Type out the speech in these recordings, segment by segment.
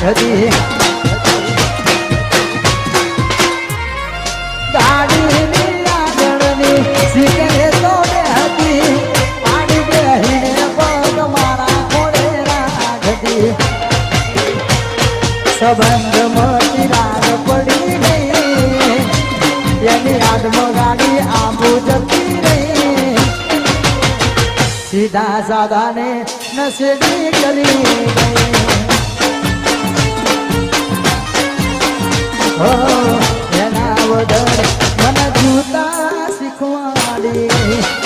રાખતી ગાડીની આગળની સીટે તો બેહતી આડી બેહીને પગ મારા ઘોડે રાખતી સંબંધમાં ચિરાગ પડી ગઈ એની યાદમાં ગાડી નસેડી કરી ગઈ. હો એના વગર મને જૂતા શીખવાડી.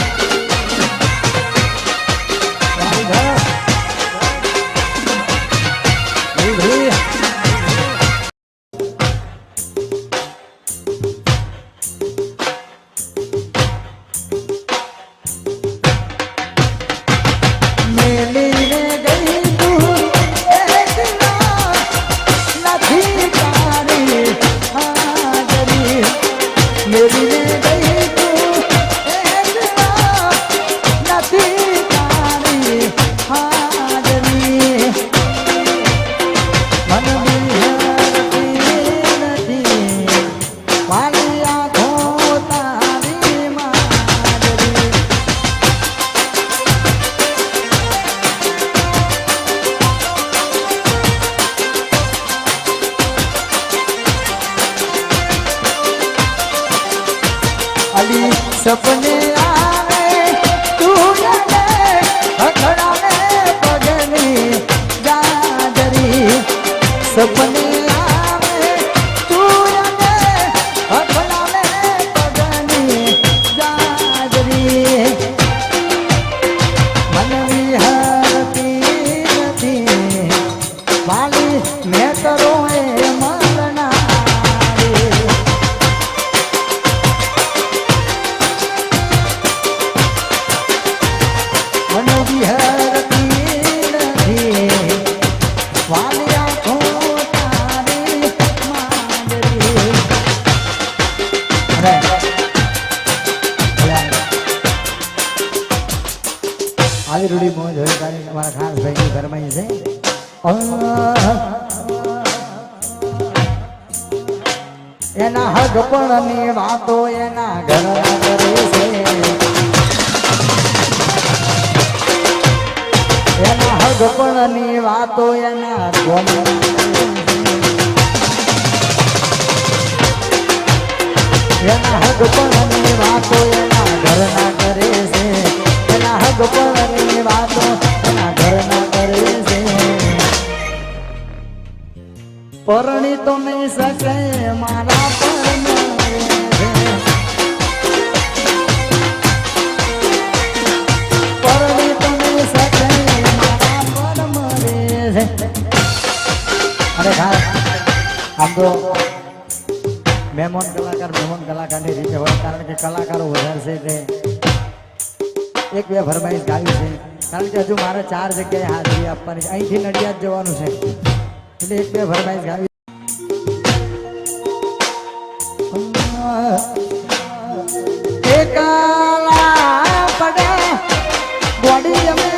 在关内。ઘરમાં છે એના હગપણની વાતો એના ઘર કરે છે. એના હગપણની વાતો એના એના હગપણની વાતો એના ઘરના કરે છે. એના હગપણની વાતો પરણી તો નહીં શકે મારા પરણી તો નહીં અરે ભાઈ આમ મહેમાન કલાકાર મહેમાન કલાકારની રીતે હોય કારણ કે કલાકારો વધારે છે એટલે એક બે ફરમાઈશ ગાવી છે. કારણ કે હજુ મારે ચાર જગ્યાએ હાજરી આપવાની અહીંથી નડિયાદ જવાનું છે. એટલે એક બે ભરમાઈ ગાવી અમે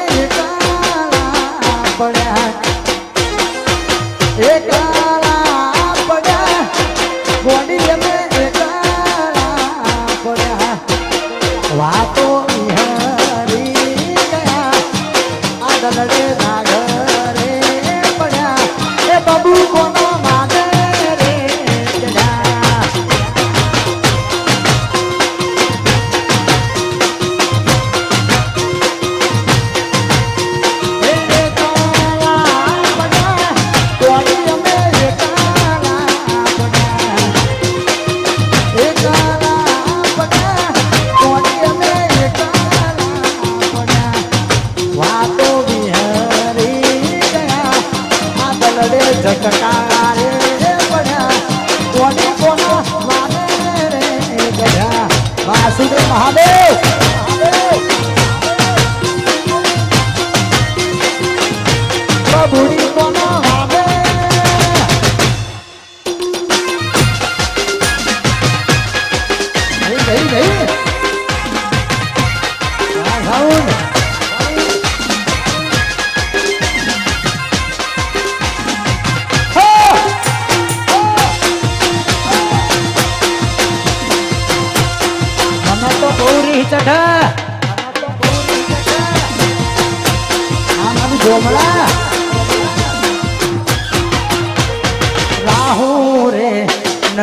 મહાદેવ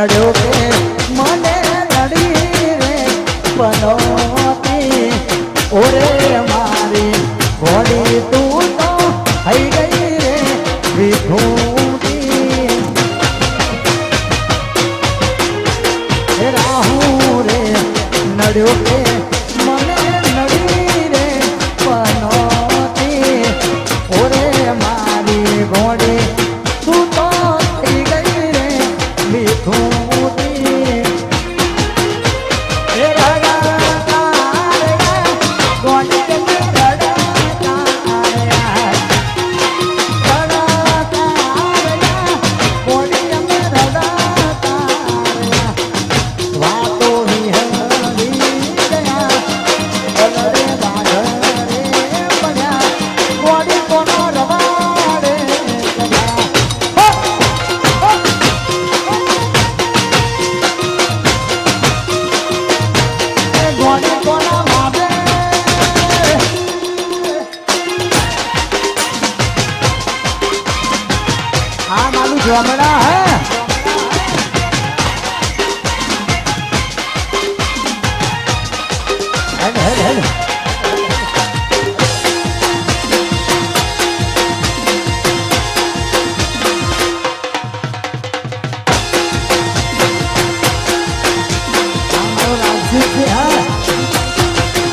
નડ્યો કે મને લડી રે પનોતી. ઓરે મારી ઘોડી તું તો થઈ ગઈ રે વિભૂતિ. રાહુ રે, નડ્યો કે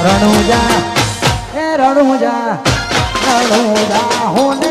રણુજા એ રણુજા રણુજા હોને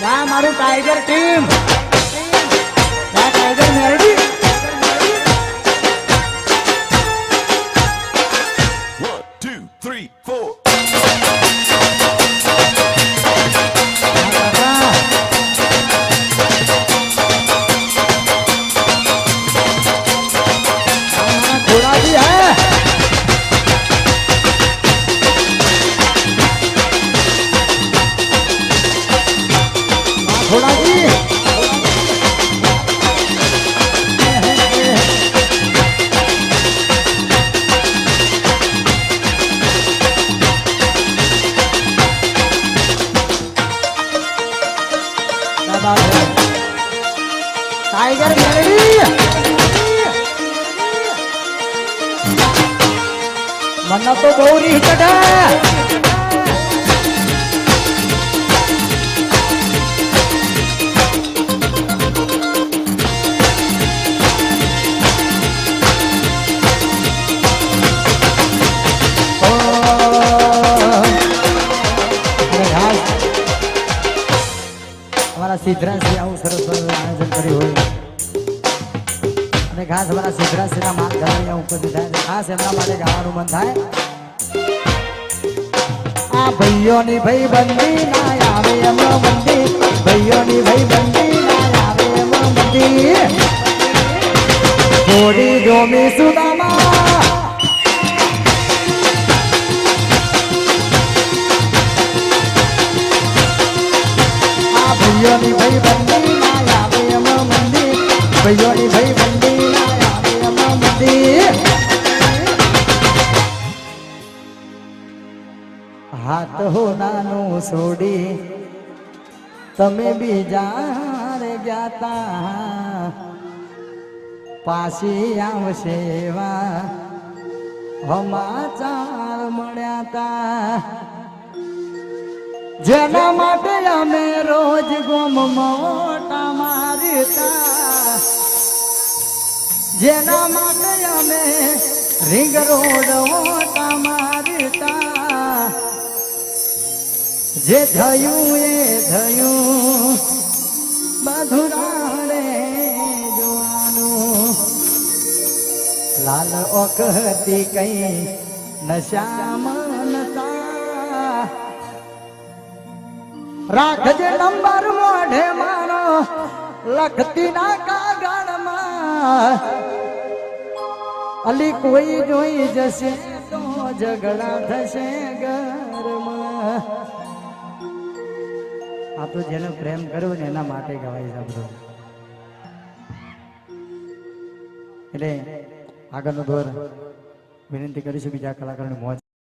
ના મારું ટાઈગર ટીમ ના ટાઈગર મેરડી તો ગૌરી ઓ, અમારા આવું સરસ આયોજન કર્યું હોય. અને ખાસ અમારા સિદ્ધરાજસિંહના ધરાવીયા થાય ખાસ એમના માટે ગાવાનું મન થાય. આ ભાઈઓની ભાઈ બંદી ના આવે એમ મંદી. ભાઈઓની ભાઈ બંદી ના આવે એમાં મંદી. થોડી જોમી સુદામા. આ ભાઈઓની ભાઈ બંદી ના આવે એમ મંદી. ભાઈઓની ભાઈ હાથ હો નાનું છોડી તમે બીજા રે ગયા પાછી આવશે એવા હમાચાર મળ્યા તા જેના માટે અમે રોજ ગોમ મોટા મારતા. જેના માટે અમે રિંગ રોડ મોટા મારતા. જે થયું એ થયું બધું રાડે જોવાનું. લાલ ઓકતી કઈ નશામાં નશા રાખજે નંબર મોઢે મારો લખતી ના કાગળમાં. અલી કોઈ જોઈ જશે તો ઝઘડા થશે ઘરમાં. આ તો જેને પ્રેમ કર્યો ને એના માટે ગવાય છે બધું. એટલે આગળનો દોર વિનંતી કરીશું બીજા કલાકારોની મોજ